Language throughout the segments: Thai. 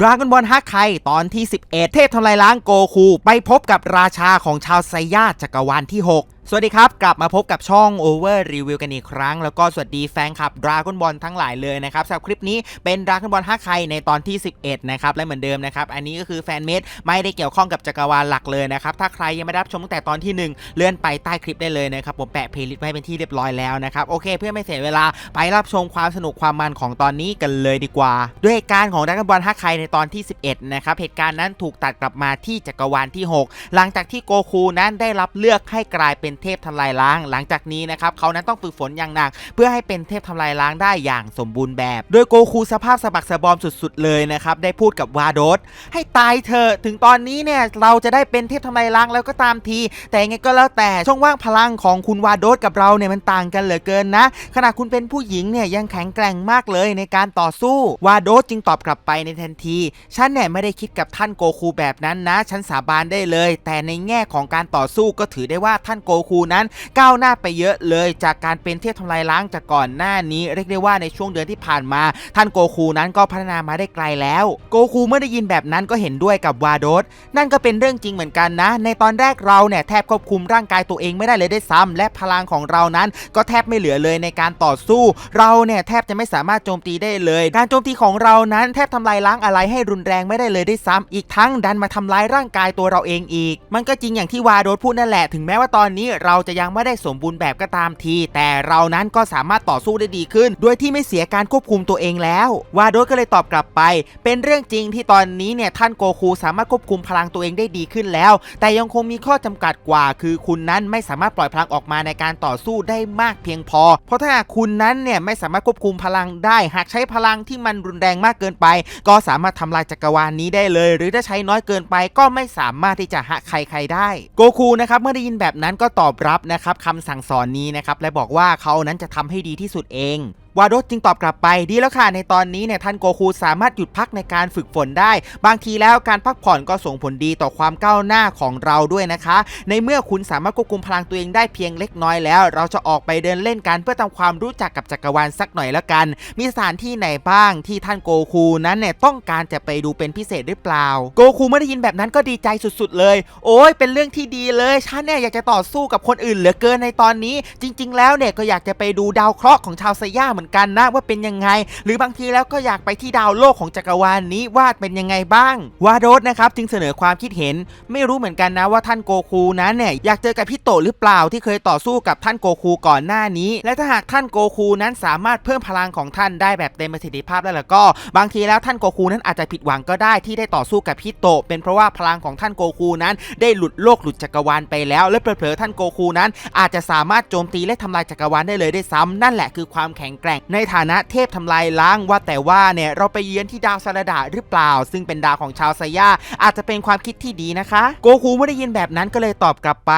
ดราก้อนบอลฮักไคตอนที่ 11 เทพทำลายล้างโกคู ไปพบกับราชาของชาวไซย่าจักรวาลที่ 6 สวัสดีครับ กลับมาพบกับช่อง Over Review กันอีกครั้ง แล้วก็สวัสดีแฟนคลับดราก้อนบอลทั้งหลายเลยนะครับสำหรับคลิปนี้เป็นดราก้อนบอลฮักไคในตอนที่ 11 นะครับ และเหมือนเดิมนะครับ อันนี้ก็คือแฟนเมดไม่ได้เกี่ยวข้องกับจักรวาลหลักเลยนะครับ ถ้าใครยังไม่ได้รับชมตั้งแต่ตอนที่ 1 เลื่อนไปใต้คลิปได้เลยนะครับ ผมแปะเพลย์ลิสต์ไว้เป็นที่เรียบร้อยแล้วนะครับ โอเค เพื่อไม่เสียเวลาไปรับชมความสนุกความมันของตอนนี้กันเลยดีกว่า ด้วยเหตุการณ์ของดราก้อนบอลฮักไคในตอนที่ 11 นะครับ เหตุการณ์นั้นถูกตัดกลับมาที่จักรวาลที่ 6 หลังจากที่โกคูนั้นได้รับเลือกให้กลายเป็นเทพทำลายล้าง หลังจากนี้นะครับเขานั้นต้องฝึกฝนอย่างหนัก เพื่อให้เป็นเทพทำลายล้างได้อย่างสมบูรณ์แบบ โดยโกคูสภาพสะบักสะบอมสุดๆเลยนะครับได้พูดกับวาโดสให้ตายเถอะถึงตอนนี้เนี่ยเราจะได้เป็นเทพทำลายล้างแล้วก็ตามที แต่ยังไงก็แล้วแต่ช่องว่างพลังของคุณวาโดสกับเราเนี่ยมันต่างกันเหลือเกินนะขณะคุณเป็นผู้หญิงเนี่ยยังแข็งแกร่งมากเลยในการต่อสู้ วาโดสจึงตอบกลับไปในทันทีฉันเนี่ยไม่ได้คิดกับท่านโกคูแบบนั้นนะ ฉันสาบานได้เลย แต่ในแง่ของการต่อสู้ก็ถือได้ว่าท่านโกคูนั้นก้าวหน้าไปเยอะเลยจากการเป็นเทพทำลายล้างจากก่อนหน้านี้ เรียกได้ว่าในช่วงเดือนที่ผ่านมา ท่านโกคูนั้นก็พัฒนามาได้ไกลแล้วโกคูเมื่อได้ยินแบบนั้นก็เห็นด้วยกับวาโดสนั่นก็เป็นเรื่องจริงเหมือนกันนะ ในตอนแรกเราเนี่ยแทบควบคุมร่างกายตัวเองไม่ได้เลยได้ซ้ำและพลังของเรานั้นก็แทบไม่เหลือเลยในการต่อสู้ เราเนี่ยแทบจะไม่สามารถโจมตีได้เลย การโจมตีของเรานั้นแทบทำลายล้างอะไรให้รุนแรงไม่ได้เลยได้ซ้ำอีกทั้งดันมาทำร้ายร่างกายตัวเราเองอีก มันก็จริงอย่างที่วาโดสพูดนั่นแหละถึงแม้ว่าตอนนี้เราจะยังไม่ได้สมบูรณ์แบบก็ตามที แต่เรานั้นก็สามารถต่อสู้ได้ดีขึ้น โดยที่ไม่เสียการควบคุมตัวเองแล้ววาโดก็เลยตอบกลับไป เป็นเรื่องจริงที่ตอนนี้เนี่ยท่านโกคูสามารถควบคุมพลังตัวเองได้ดีขึ้นแล้ว แต่ยังคงมีข้อจำกัดกว่า คือคุณนั้นไม่สามารถปล่อยพลังออกมาในการต่อสู้ได้มากเพียงพอ เพราะถ้าคุณนั้นเนี่ยไม่สามารถควบคุมพลังได้ หากใช้พลังที่มันรุนแรงมากเกินไป ก็สามารถทำลายจักรวาลนี้ได้เลย หรือถ้าใช้น้อยเกินไปก็ไม่สามารถที่จะหะใครใครได้ โกคูนะครับเมื่อได้ยินแบบนั้นก็ตอบรับนะครับคำสั่งสอนนี้นะครับและบอกว่าเขานั้นจะทำให้ดีที่สุดเอง วาโดจึงตอบกลับไปดีแล้วค่ะในตอนนี้เนี่ยท่านโกคูสามารถหยุดพักในการฝึกฝนได้ บางทีแล้วการพักผ่อนก็ส่งผลดีต่อความก้าวหน้าของเราด้วยนะคะ ในเมื่อคุณสามารถควบคุมพลังตัวเองได้เพียงเล็กน้อยแล้ว เราจะออกไปเดินเล่นกันเพื่อทำความรู้จักกับจักรวาลสักหน่อยแล้วกัน มีสถานที่ไหนบ้างที่ท่านโกคูนั้นเนี่ยต้องการจะไปดูเป็นพิเศษหรือเปล่า โกคูเมื่อได้ยินแบบนั้นก็ดีใจสุดๆ เลย โอ้ยเป็นเรื่องที่ดีเลยฉันเนี่ยอยากจะต่อสู้กับคนอื่นเหลือเกินในตอนนี้ จริง ๆ แล้วเนี่ยก็อยากจะไปดูดาวเคราะห์ของชาวไซย่าเหมือนกันนะว่าเป็นยังไง หรือบางทีแล้วก็อยากไปที่ดาวโลกของจักรวาลนี้ว่าเป็นยังไงบ้าง วาโดสนะครับจึงเสนอความคิดเห็น ไม่รู้เหมือนกันนะว่าท่านโกคูนั้นเนี่ยอยากเจอกับพี่โตหรือเปล่าที่เคยต่อสู้กับท่านโกคูก่อนหน้านี้ และถ้าหากท่านโกคูนั้นสามารถเพิ่มพลังของท่านได้แบบเต็มประสิทธิภาพแล้วล่ะก็ บางทีแล้วท่านโกคูนั้นอาจจะผิดหวังก็ได้ที่ได้ต่อสู้กับพี่โตเป็นเพราะว่าพลังของท่านโกคูนั้น ได้หลุดโลกหลุดจักรวาลไปแล้ว และเผลอๆท่านโกคูนั้น อาจจะสามารถโจมตีและทำลายจักรวาลได้เลยได้ซ้ำนั่นแหละคือความแข็งแกร่งในฐานะเทพทำลายล้างว่าแต่ว่าเนี่ยเราไปเยือนที่ดาวซาลดาหรือเปล่า ซึ่งเป็นดาวของชาวไซย่าอาจจะเป็นความคิดที่ดีนะคะ โกคูเมื่อได้ยินแบบนั้นก็เลยตอบกลับไป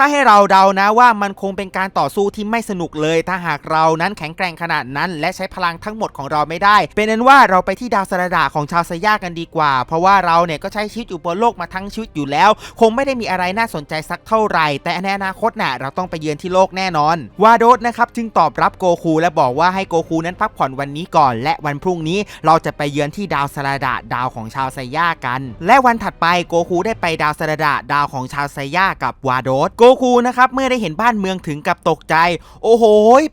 ถ้าให้เราเดานะว่ามันคงเป็นการต่อสู้ที่ไม่สนุกเลย ถ้าหากเรานั้นแข็งแกร่งขนาดนั้น และใช้พลังทั้งหมดของเราไม่ได้ เป็นนั้นว่าเราไปที่ดาวสระดาของชาวไซย่ากันดีกว่า เพราะว่าเราเนี่ยก็ใช้ชีวิตอยู่บนโลกมาทั้งชีวิตอยู่แล้ว คงไม่ได้มีอะไรน่าสนใจสักเท่าไหร่ แต่ในอนาคตน่ะเราต้องไปเยือนที่โลกแน่นอน วาโดสนะครับจึงตอบรับโกคูและบอกว่าให้โกคูนั้นพักผ่อนวันนี้ก่อน และวันพรุ่งนี้เราจะไปเยือนที่ดาวสระดาดาวของชาวไซย่ากัน และวันถัดไปโกคูได้ไปดาวสระดาดาวของชาวไซย่ากับวาโดสโกคูนะครับเมื่อได้เห็นบ้านเมืองถึงกับตกใจ โอ้โห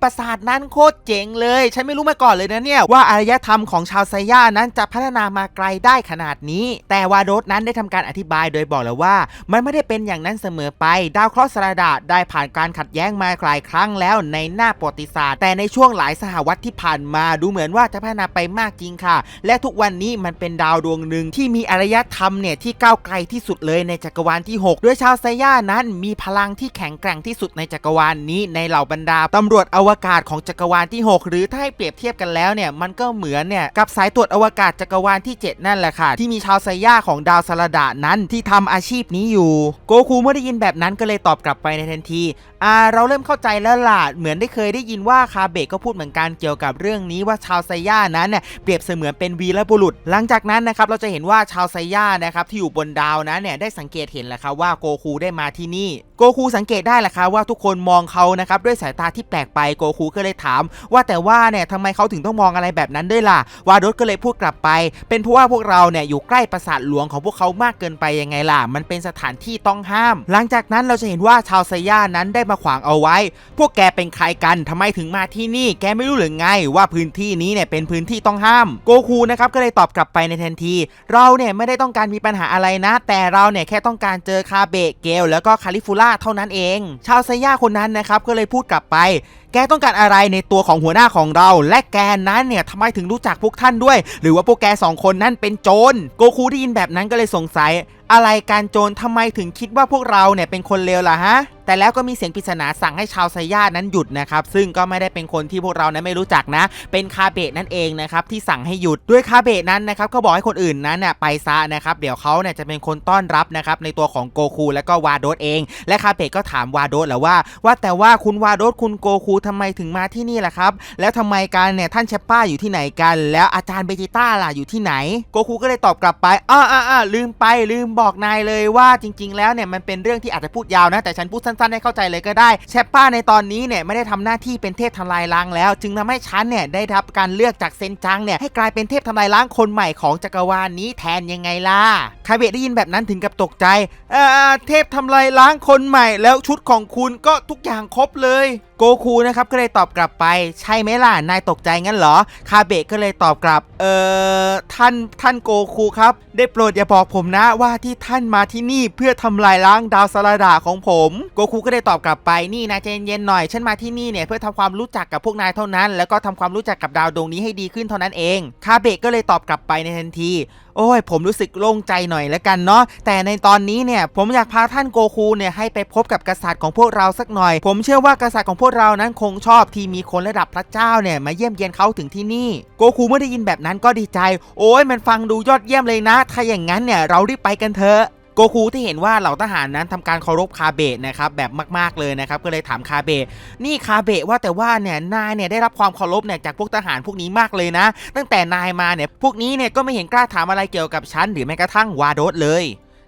ปราสาทนั้นโคตรเจ๋งเลย ฉันไม่รู้มาก่อนเลยนะเนี่ย ว่าอารยธรรมของชาวไซย่านั้นจะพัฒนามาไกลได้ขนาดนี้ แต่วาโดสนั้นได้ทำการอธิบายโดยบอกแล้วว่า มันไม่ได้เป็นอย่างนั้นเสมอไป ดาวเคราะห์สระดาได้ผ่านการขัดแย้งมาหลายครั้งแล้วในหน้าประวัติศาสตร์ แต่ในช่วงหลายสหวรรษที่ผ่านมาดูเหมือนว่าจะพัฒนาไปมากจริงค่ะ และทุกวันนี้มันเป็นดาวดวงหนึ่งที่มีอารยธรรมเนี่ยที่ก้าวไกลที่สุดเลยในจักรวาลที่หกโดยชาวไซย่านั้นมีพลังที่แข็งแกร่งที่สุดในจักรวาลนี้ในเหล่าบรรดาตำรวจอวกาศของจักรวาลที่ 6 หรือถ้าให้เปรียบเทียบกันแล้วเนี่ยมันก็เหมือนเนี่ยกับสายตรวจอวกาศจักรวาลที่ 7 นั่นแหละค่ะ ที่มีชาวไซย่าของดาวสลดานั้นที่ทำอาชีพนี้อยู่ โกคูเมื่อได้ยินแบบนั้นก็เลยตอบกลับไปในทันทีอ่าเราเริ่มเข้าใจแล้วล่ะเหมือนได้เคยได้ยินว่าคาเบะก็พูดเหมือนกันเกี่ยวกับเรื่องนี้ว่าชาวไซย่านั้นเนี่ยเปรียบเสมือนเป็นวีรบุรุษ หลังจากนั้นนะครับเราจะเห็นว่าชาวไซย่านะครับที่อยู่บนดาวนั้นเนี่ยได้สังเกตเห็นแหละครับว่าโกคูได้มาที่นี่โกคูสังเกตได้แหละครับว่าทุกคนมองเขานะครับด้วยสายตาที่แปลกไปโกคูก็เลยถาม ว่าแต่ว่าเนี่ยทำไมเขาถึงต้องมองอะไรแบบนั้นด้วยล่ะ วาโดสก็เลยพูดกลับไป เป็นเพราะว่าพวกเราเนี่ยอยู่ใกล้ปราสาทหลวงของพวกเขามากเกินไปยังไงล่ะ มันเป็นสถานที่ต้องห้าม หลังจากนั้นเราจะเห็นว่าชาวไซย่านั้นได้มาขวางเอาไว้ พวกแกเป็นใครกันทำไมถึงมาที่นี่ แกไม่รู้หรือไงว่าพื้นที่นี้เนี่ยเป็นพื้นที่ต้องห้าม โกคูนะครับก็เลยตอบกลับไปในทันที เราเนี่ยไม่ได้ต้องการมีปัญหาอะไรนะ แต่เราเนี่ยแค่ต้องการเจอคาเบะเกลแล้วก็คาลิฟูล่าเท่านั้นเอง ชาวไซย่าคนนั้นนะครับก็เลยพูดกลับไป แกต้องการอะไรในตัวของหัวหน้าของเรา และแกนั้นเนี่ยทำไมถึงรู้จักพวกท่านด้วย หรือว่าพวกแกสองคนนั้นเป็นโจรโกคูได้ยินแบบนั้นก็เลยสงสัย อะไรการโจรทำไมถึงคิดว่าพวกเราเนี่ยเป็นคนเลวล่ะฮะแต่แล้วก็มีเสียงปริศนาสั่งให้ชาวไซย่านั้นหยุดนะครับ ซึ่งก็ไม่ได้เป็นคนที่พวกเรานั้นไม่รู้จักนะ เป็นคาเบะนั่นเองนะครับที่สั่งให้หยุดด้วยคาเบะนั้นนะครับก็บอกให้คนอื่นนั้นเนี่ยไปซะนะครับเดี๋ยวเขาเนี่ยจะเป็นคนต้อนรับนะครับในตัวของโกคูและก็วาโดสเอง และคาเบะก็ถามวาโดสแหละว่า ว่าแต่ว่าคุณวาโดสคุณโกคูทำไมถึงมาที่นี่ล่ะครับ แล้วทำไมกันเนี่ยท่านเชปป้าอยู่ที่ไหนกัน แล้วอาจารย์เบจิต้าล่ะอยู่ที่ไหน โกคูก็เลยตอบกลับไปอ้าอ้าอ้าลืมไปลืมบอกนายเลยว่าจริง ๆ แล้วเนี่ยมันเป็นเรื่องที่อาจจะพูดยาวนะ แต่ฉันพูดสั้นๆให้เข้าใจเลยก็ได้เชปป้าในตอนนี้เนี่ยไม่ได้ทำหน้าที่เป็นเทพทำลายล้างแล้ว จึงทำให้ฉันเนี่ยได้รับการเลือกจากเซนจังเนี่ยให้กลายเป็นเทพทำลายล้างคนใหม่ของจักรวาลนี้แทนยังไงล่ะคาเบะได้ยินแบบนั้นถึงกับตกใจเอ่อเทพทำลายล้างคนใหม่แล้วชุดของคุณก็ทุกอย่างครบเลยโกคูนะครับก็เลยตอบกลับไป ใช่ไหมล่ะ นายตกใจงั้นเหรอ คาเบะก็เลยตอบกลับ เอ่อ ท่านท่านโกคูครับ ได้โปรดอย่าบอกผมนะว่าที่ท่านมาที่นี่เพื่อทำลายล้างดาวสลาดาของผม โกคูก็ได้ตอบกลับไปนี่นายใจเย็นๆหน่อย ฉันมาที่นี่เนี่ยเพื่อทำความรู้จักกับพวกนายเท่านั้น แล้วก็ทำความรู้จักกับดาวดวงนี้ให้ดีขึ้นเท่านั้นเอง คาเบะก็เลยตอบกลับไปในทันที โอ้ยผมรู้สึกโล่งใจหน่อยแล้วกันเนาะแต่ในตอนนี้เนี่ยผมอยากพาท่านโกคูเนี่ยให้ไปพบกับกษัตริย์ของพวกเราสักหน่อย ผมเชื่อว่ากษัตริย์ของพวกเรานั้นคงชอบที่มีคนระดับพระเจ้าเนี่ยมาเยี่ยมเยียนเขาถึงที่นี่ โกคูเมื่อได้ยินแบบนั้นก็ดีใจ โอ้ยมันฟังดูยอดเยี่ยมเลยนะ ถ้าอย่างนั้นเนี่ยเรารีบไปกันเถอะ โกคูที่เห็นว่าเหล่าทหารนั้นทำการเคารพคาเบะนะครับแบบมาก ๆเลยนะครับก็เลยถามคาเบะนี่คาเบะว่าแต่ว่าเนี่ยนายเนี่ยได้รับความเคารพเนี่ยจากพวกทหารพวกนี้มากเลยนะ ตั้งแต่นายมาเนี่ยพวกนี้เนี่ยก็ไม่เห็นกล้าถามอะไรเกี่ยวกับฉันหรือแม้กระทั่งวาโดสเลย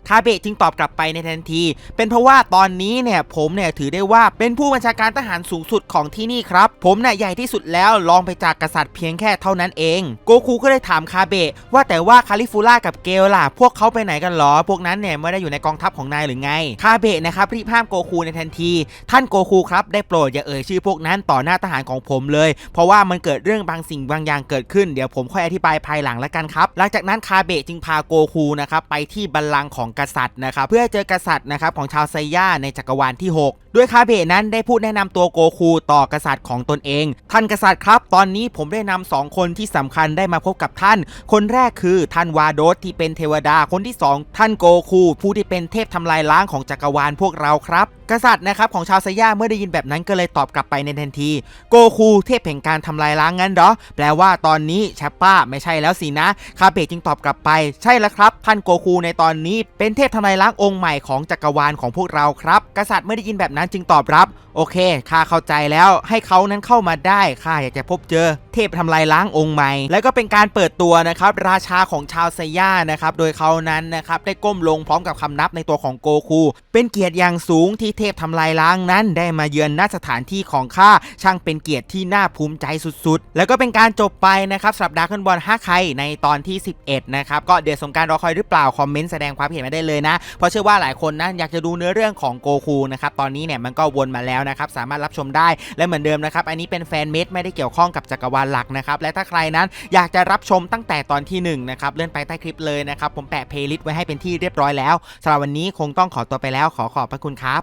คาเบะจึงตอบกลับไปในทันที เป็นเพราะว่าตอนนี้เนี่ยผมเนี่ยถือได้ว่าเป็นผู้บัญชาการทหารสูงสุดของที่นี่ครับ ผมเนี่ยใหญ่ที่สุดแล้วรองไปจากกษัตริย์เพียงแค่เท่านั้นเอง โกคูก็เลยถามคาเบะว่าแต่ว่าคาลิฟูล่ากับเกลล่ะ พวกเขาไปไหนกันหรอ พวกนั้นเนี่ยไม่ได้อยู่ในกองทัพของนายหรือไง คาเบะนะครับรีบห้ามโกคูในทันที ท่านโกคูครับได้โปรดอย่าเอ่ยชื่อพวกนั้นต่อหน้าทหารของผมเลย เพราะว่ามันเกิดเรื่องบางสิ่งบางอย่างเกิดขึ้นเดี๋ยวผมค่อยอธิบายภายหลังแล้วกันครับ หลังจากนั้นคาเบะจึงพาโกคูนะครับไปที่บัลลังก์ของกษัตริย์นะครับเพื่อเจอกษัตริย์นะครับของชาวไซย่าในจักรวาลที่ 6 ด้วยคาเบะนั้นได้พูดแนะนำตัวโกคูต่อกษัตริย์ของตนเอง ท่านกษัตริย์ครับ ตอนนี้ผมได้นำสองคนที่สำคัญได้มาพบกับท่าน คนแรกคือท่านวาโดสที่เป็นเทวดาคนที่สองท่านโกคูผู้ที่เป็นเทพทำลายล้างของจักรวาลพวกเราครับกษัตริย์นะครับของชาวไซย่าเมื่อได้ยินแบบนั้นก็เลยตอบกลับไปในทันที โกคูเทพแห่งการทำลายล้างงั้นเหรอแปลว่าตอนนี้แชปป้าไม่ใช่แล้วสินะ คาเบะจึงตอบกลับไป ใช่แล้วครับ ท่านโกคูในตอนนี้เป็นเทพทำลายล้างองค์ใหม่ของจักรวาลของพวกเราครับ กษัตริย์เมื่อได้ยินแบบนั้นจึงตอบรับ โอเคข้าเข้าใจแล้วให้เขานั้นเข้ามาได้ข้าอยากจะพบเจอ เทพทำลายล้างองค์ใหม่ แล้วก็เป็นการเปิดตัวนะครับ ราชาของชาวไซย่านะครับ โดยเขานั้นนะครับได้ก้มลงพร้อมกับคำนับในตัวของโกคู เป็นเกียรติอย่างสูงที่เทพทำลายล้างนั้น ได้มาเยือนณสถานที่ของข้าช่างเป็นเกียรติที่น่าภูมิใจสุดๆ แล้วก็เป็นการจบไปนะครับสำหรับดาร์คบอล5ใครในตอนที่ 11นะครับก็เดือดสงการรอคอยหรือเปล่าคอมเมนต์แสดงความเห็นมาได้เลยนะ เพราะเชื่อว่าหลายคนนะอยากจะดูเนื้อเรื่องของโกคูนะครับตอนนี้เนี่ยมันก็วนมาแล้วนะครับสามารถรับชมได้และเหมือนเดิมนะครับอันนี้เป็นแฟนเมดไม่ได้เกี่ยวข้องกับจักรวาลหลักนะครับและถ้าใครนั้นอยากจะรับชมตั้งแต่ตอนที่1นะครับเลื่อนไปใต้คลิปเลยนะครับผมแปะเพลย์ลิสต์ไว้ให้เป็นที่เรียบร้อยแล้วสำหรับวันนี้คงต้องขอตัวไปแล้วขอขอบพระคุณครับ